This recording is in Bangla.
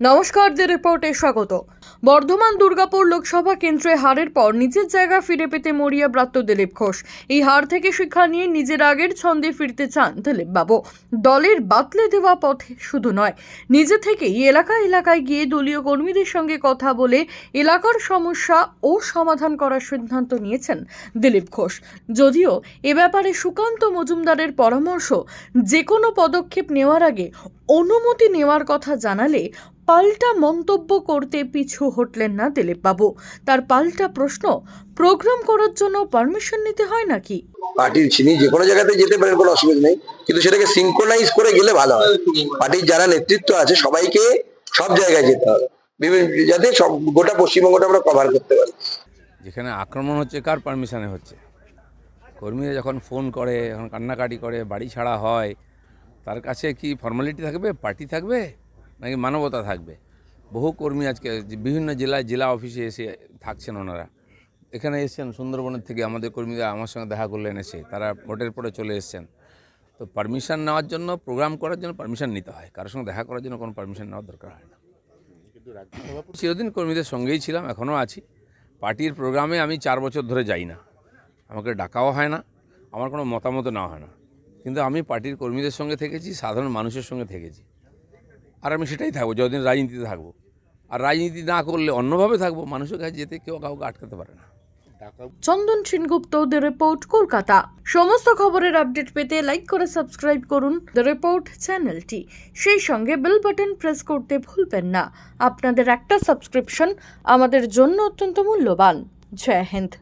নমস্কার দি রিপোর্টে স্বাগত। বর্ধমান দুর্গাপুর লোকসভা কেন্দ্রে হারের পর নিজের জায়গা ফিরে পেতে মরিয়া ব্রাত্য দিলীপ ঘোষ। এই হার থেকে শিক্ষা নিয়ে নিজের আগের ছন্দে ফিরতে চান দিলীপ বাবু। দলের বাতলে দেওয়া পথে শুধু নয়, নিজে থেকেই এলাকা এলাকায় গিয়ে দলীয় কর্মীদের সঙ্গে কথা বলে এলাকার সমস্যা ও সমাধান করার সিদ্ধান্ত নিয়েছেন দিলীপ ঘোষ। যদিও এ ব্যাপারে সুকান্ত মজুমদারের পরামর্শ, যে কোনো পদক্ষেপ নেওয়ার আগে অনুমতি নেওয়ার কথা জানালে পাল্টা মন্তব্য করতে পিছু হটলেন না দিলীপবাবু। তার পাল্টা প্রশ্ন প্রোগ্রাম করার জন্য পারমিশন নিতে হয় নাকি? পার্টির চিনি যে কোনো জায়গাতে যেতে পারেন কোনো অসুবিধা নেই। কিন্তু সেটাকে সিঙ্ক্রোনাইজ করে গেলে ভালো হয়। পার্টির যারা নেতৃত্ব আছে সবাইকে সব জায়গায় যেতে হবে। বিভিন্ন যাতে সব গোটা পশ্চিমবঙ্গটা আমরা কভার করতে পারি। যেখানে আক্রমণ হচ্ছে কার পারমিশনে হচ্ছে? কর্মীরা যখন ফোন করে যখন কান্নাকাটি করে বাড়ি ছাড়া হয় তার কাছে কি ফর্মালিটি থাকবে? পার্টি থাকবে? নাকি মানবতা থাকবে? বহু কর্মী আজকে বিভিন্ন জেলায় জেলা অফিসে এসে থাকছেন ওনারা। এখানে এসছেন সুন্দরবনের থেকে আমাদের কর্মীরা আমার সঙ্গে দেখা করলেন এসে তারা ভোটের পরে চলে এসছেন। তো পারমিশন নেওয়ার জন্য প্রোগ্রাম করার জন্য পারমিশন নিতে হয়। কারোর সঙ্গে দেখা করার জন্য কোনো পারমিশন নেওয়ার দরকার হয় না। চিরদিন কর্মীদের সঙ্গেই ছিলাম এখনও আছি। পার্টির প্রোগ্রামে আমি চার বছর ধরে যাই না। আমাকে ডাকাও হয় না। আমার কোনো মতামত নেওয়া হয় না। কিন্তু আমি পার্টির কর্মীদের সঙ্গে থেকেছি, সাধারণ মানুষের সঙ্গে থেকেছি। আর আমি সেটাই থাকব, যতদিন রাজনীতিতে থাকব। আর রাজনীতি না করলে অন্যভাবে থাকব, মানুষের কাছে যেতে কেউ কাউকে আটকাতে পারে না। Chandan Sengupta the report Kolkata. সমস্ত খবরের আপডেট পেতে লাইক করে সাবস্ক্রাইব করুন দ্য রিপোর্ট চ্যানেলটি সেই সঙ্গে বেল বাটন প্রেস করতে ভুলবেন না। আপনাদের একটা সাবস্ক্রিপশন আমাদের জন্য অত্যন্ত মূল্যবান। জয় হিন্দ।